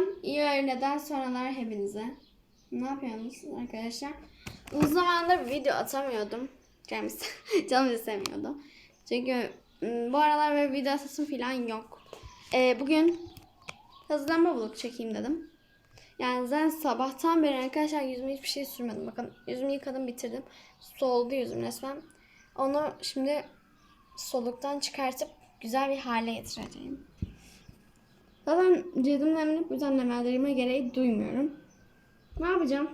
Selam, iyi öğleden sonralar hepinize. Ne yapıyorsunuz arkadaşlar? Uzun zamandır video atamıyordum. Canım, canım istemiyordu. Çünkü ım, bu aralar böyle video atasım falan yok. Ee, bugün hızlanma vlog çekeyim dedim. Yani zaten sabahtan beri arkadaşlar yüzüme hiçbir şey sürmedim. Bakın yüzümü yıkadım bitirdim. Soldu yüzüm resmen. Onu şimdi soluktan çıkartıp güzel bir hale getireceğim. Zaten cildim nemlenip düzenlemelerime gereği duymuyorum. Ne yapacağım?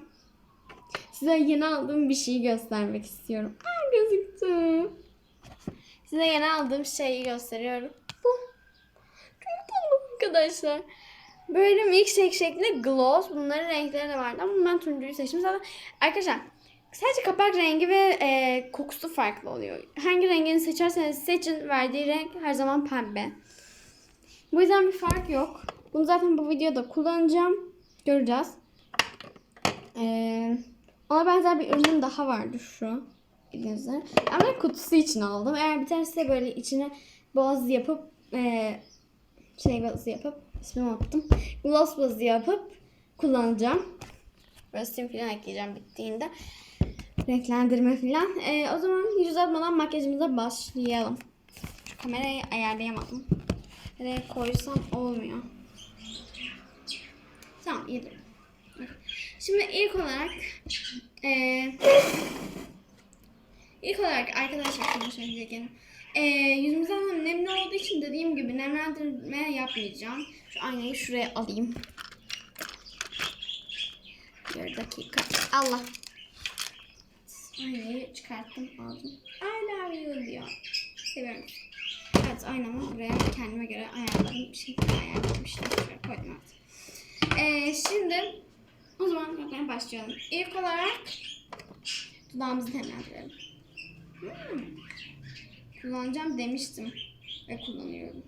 Size yeni aldığım bir şeyi göstermek istiyorum. Aa gözüktü. Size yeni aldığım şeyi gösteriyorum. Bu. Çok tatlı arkadaşlar. Böyle milkshake şeklinde gloss. Bunların renkleri de vardı ama ben turuncuyu seçtim. Zaten arkadaşlar sadece kapak rengi ve e, kokusu farklı oluyor. Hangi rengini seçerseniz seçin verdiği renk her zaman pembe. Bu yüzden bir fark yok. Bunu zaten bu videoda kullanacağım. Göreceğiz. Ee, ona benzer bir ürünüm daha vardı şu. Bildiğiniz üzere. Kutusu için aldım. Eğer de böyle içine boz yapıp e, şey bazı yapıp ismini unuttum. Gloss bazı yapıp kullanacağım. Böyle sim falan ekleyeceğim bittiğinde. Renklendirme falan. Ee, o zaman yüz atmadan makyajımıza başlayalım. Kamerayı ayarlayamadım. Nereye koysam olmuyor. Tamam durun. Şimdi ilk olarak eee ilk olarak arkadaşlar şunu söyleyeceğim. Eee yüzümüzden nemli olduğu için dediğim gibi nemlendirme yapmayacağım. Şu aynayı şuraya alayım. Bir dakika. Allah. Aynayı çıkarttım aldım. I love you diyor. Seviyorum. Evet aynamı buraya kendime göre ayarladım. Bir şekilde ayarlamıştım. Şuraya koydum artık. Ee, şimdi o zaman yapmaya başlayalım. İlk olarak dudağımızı temizleyelim. Hmm. Kullanacağım demiştim. Ve kullanıyorum.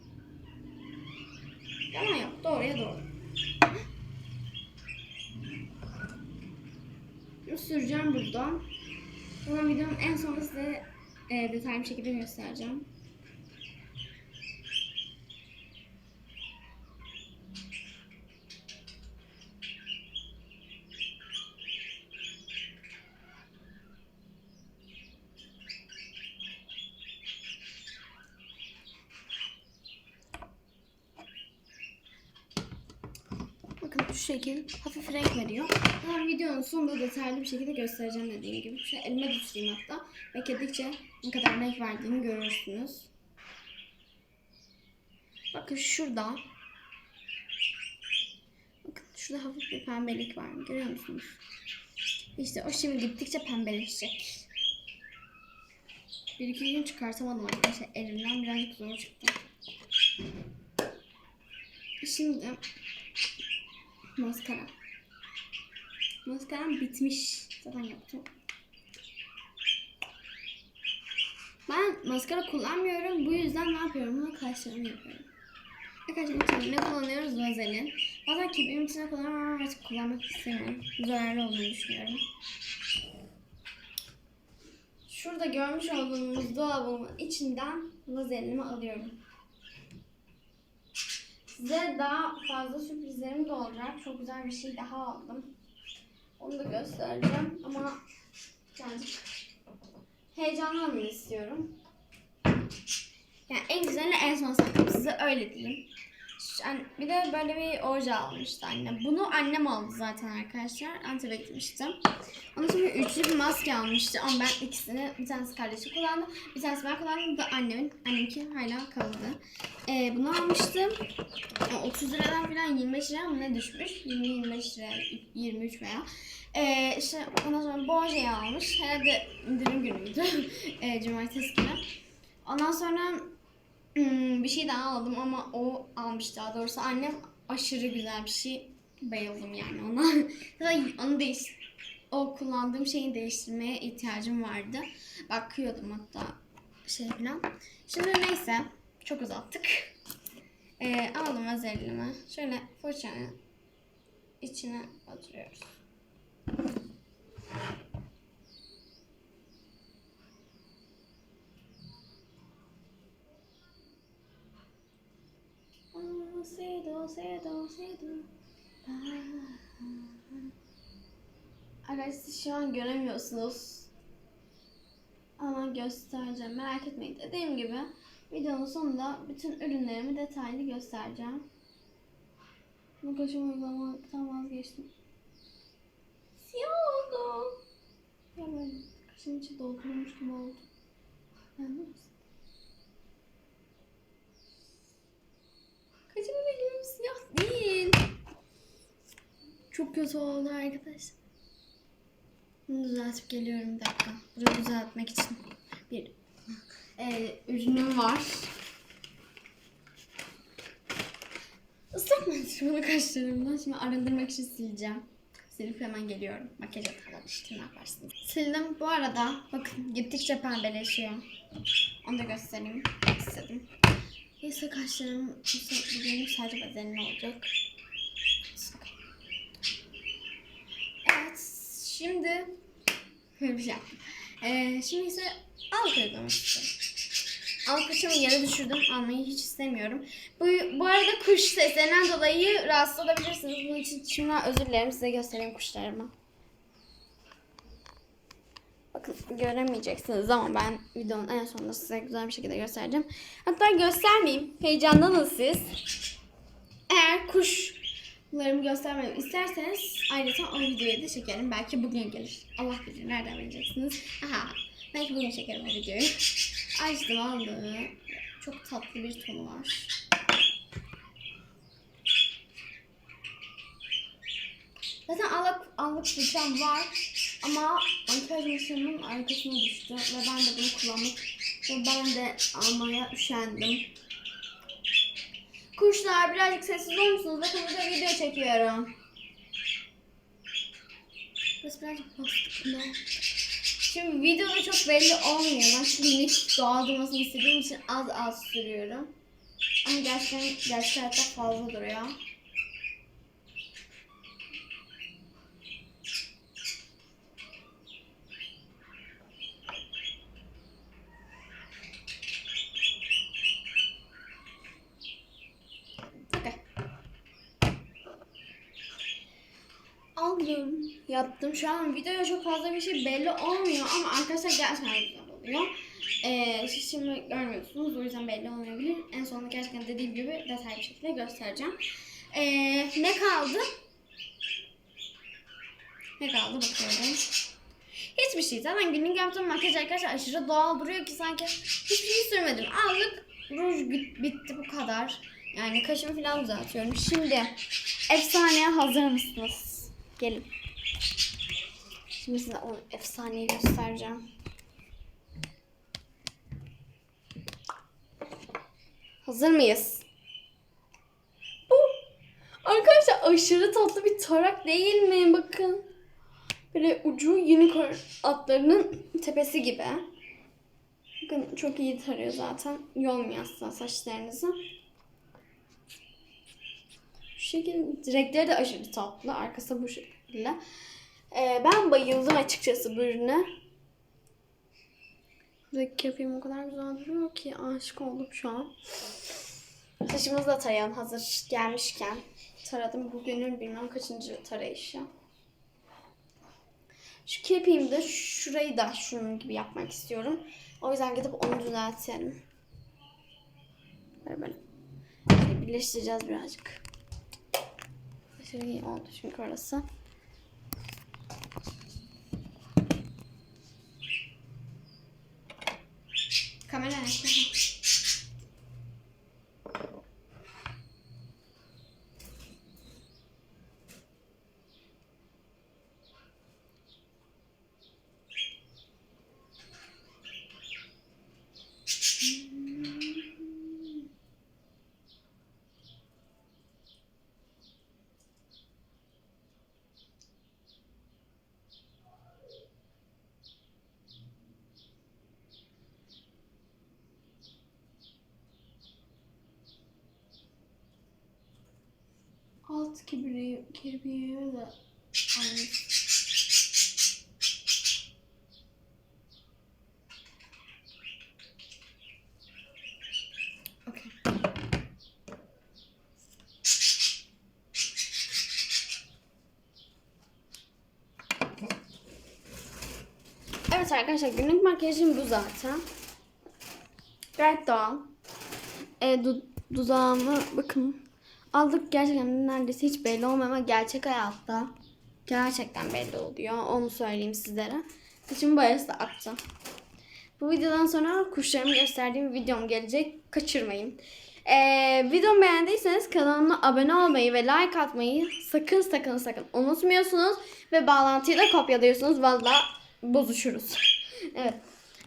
Yalan yok. Doğruya doğru. Süreceğim buradan. Sonra videonun en sonunda size e, detaylı bir şekilde göstereceğim. Bakın şu şekil hafif renk veriyor. Ben videonun sonunda detaylı bir şekilde göstereceğim dediğim gibi. Şu elime düşüreyim hatta. Bekledikçe ne kadar renk verdiğini görürsünüz. Bakın şurada. Bakın şurada hafif bir pembelik var. Görüyor musunuz? İşte o şimdi gittikçe pembeleşecek. Bir iki gün çıkartamadım arkadaşlar. Elimden birazcık zor çıktı. Şimdi Maskara. Maskaram bitmiş. Zaten yaptım. Ben maskara kullanmıyorum. Bu yüzden ne yapıyorum? Bunu kaşlarımı yapıyorum. Arkadaşlar içine ne kullanıyoruz? Vazelin. Bazen kibrimin içine kullanıyorum ama artık kullanmak istemiyorum. Zararlı olduğunu düşünüyorum. Şurada görmüş olduğunuz dolabımın içinden vazelinimi alıyorum. Size daha fazla sürprizlerim de olacak. Çok güzel bir şey daha aldım. Onu da göstereceğim ama birazcık heyecanlanmayı istiyorum. Yani en güzelini en son saklayayım size öyle diyeyim. An- Bir de böyle bir oje almıştı annem. Bunu annem aldı zaten arkadaşlar. Antep'e gitmiştim. Ondan sonra üçlü bir maske almıştı ama ben ikisini bir tanesi kardeşim kullandı. Bir tanesi ben kullandım. Bu da annemin. Annemki hala kaldı. Ee, bunu almıştım. Yani 30 liradan falan 25 lira mı ne düşmüş? 20-25 lira, 23 veya. Ee, işte ondan sonra bu almış. Herhalde indirim günüydü. ee, cumartesi günü. Ondan sonra hmm, bir şey daha aldım ama o almış daha doğrusu. Annem aşırı güzel bir şey. Bayıldım yani ona. Onu değiş o kullandığım şeyi değiştirmeye ihtiyacım vardı. Bakıyordum hatta şey falan. Şimdi neyse çok uzattık. Ee, aldım özelliğimi. Şöyle fırçanın içine batırıyoruz. Do, se, do. Arkadaşlar şu an göremiyorsunuz. Ama göstereceğim. Merak etmeyin. Dediğim gibi videonun sonunda bütün ürünlerimi detaylı göstereceğim. Bu kaşım uygulamaktan vazgeçtim. Siyah oldu. Ya böyle kaşın içi doldurulmuş gibi oldu. Beğendin mi? Kaşımın rengim siyah değil. Çok kötü oldu arkadaşlar. Bunu düzeltip geliyorum bir dakika. Burayı düzeltmek için bir e, ürünüm var. Islak mendil kaşlarımdan şimdi arındırmak için sileceğim. Silip hemen geliyorum. Makyaj atarlar işte ne yaparsınız. Sildim. Bu arada bakın gittikçe pembeleşiyor. Onu da göstereyim istedim. Neyse kaşlarım bu bugün sadece bedenli olacak. Okay. Evet, şimdi bir şey yaptım. Ee, şimdi ise istiyorum. Alt kaşımı yere düşürdüm. Almayı hiç istemiyorum. Bu, bu arada kuş seslerinden dolayı rahatsız olabilirsiniz. Bunun için şimdiden özür dilerim. Size göstereyim kuşlarımı. Bakın göremeyeceksiniz ama ben videonun en sonunda size güzel bir şekilde göstereceğim. Hatta göstermeyeyim. Heyecanlanın siz. Eğer kuşlarımı göstermemi isterseniz ayrıca o videoyu da çekerim. Belki bugün gelir. Allah bilir nereden bileceksiniz. Aha. Belki bugün çekerim o videoyu. Açtım aldı. Çok tatlı bir tonu var. Zaten allık, allık fırçam var ama makyaj maşininin arkasına düştü ve ben de bunu kullanmak ve ben de almaya üşendim. Kuşlar birazcık sessiz olur musunuz? Bakın burada video çekiyorum. Burası birazcık bastık. Şimdi videoda çok belli olmuyor. Ben çünkü net doğal durmasını istediğim için az az sürüyorum. Ama gerçekten gerçek hayatta fazla duruyor. Okay. Aldım. Yaptım. Şu an videoya çok fazla bir şey belli olmuyor ama arkadaşlar gerçekten güzel oluyor. Ee, siz şimdi görmüyorsunuz o yüzden belli olmayabilir. En sonunda gerçekten dediğim gibi detaylı bir şekilde göstereceğim. Ee, ne kaldı? Ne kaldı bakıyorum. Hiçbir şey. Zaten günlük yaptığım makyaj arkadaşlar aşırı doğal duruyor ki sanki hiçbir şey sürmedim. Aldık. Ruj bit- bitti bu kadar. Yani kaşımı falan düzeltiyorum. Şimdi efsaneye hazır mısınız? Gelin. Şimdi size o efsaneyi göstereceğim. Hazır mıyız? Bu arkadaşlar aşırı tatlı bir tarak değil mi? Bakın. Böyle ucu unicorn atlarının tepesi gibi. Bakın çok iyi tarıyor zaten. Yolmuyor aslında saçlarınızı. Şu şekilde renkleri de aşırı tatlı. Arkası bu şekilde. Ee, ben bayıldım açıkçası bu ürüne. Buradaki kirpiğim o kadar güzel duruyor ki aşık oldum şu an. Saçımızı da tarayalım hazır gelmişken. Taradım. Bugünün bilmem kaçıncı tarayışı. Şu kirpiğimi de şurayı da şunun gibi yapmak istiyorum. O yüzden gidip onu düzeltelim. Böyle. Böyle birleştireceğiz birazcık. Aşırı iyi oldu çünkü orası. Bye. Alt kibriği, kirpiği de aynı. Evet arkadaşlar günlük makyajım bu zaten. Gayet doğal. E, du dudağımı bakın aldık gerçekten neredeyse hiç belli olmuyor ama gerçek hayatta gerçekten belli oluyor. Onu söyleyeyim sizlere. Saçımın boyası da. Bu videodan sonra kuşlarımı gösterdiğim videom gelecek. Kaçırmayın. Ee, videomu beğendiyseniz kanalıma abone olmayı ve like atmayı sakın sakın sakın unutmuyorsunuz. Ve bağlantıyı da kopyalıyorsunuz. Valla bozuşuruz. evet.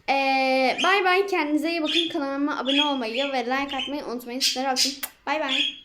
Ee, bay bay. Kendinize iyi bakın. Kanalıma abone olmayı ve like atmayı unutmayın. Sizlere öptüm. Bay bay.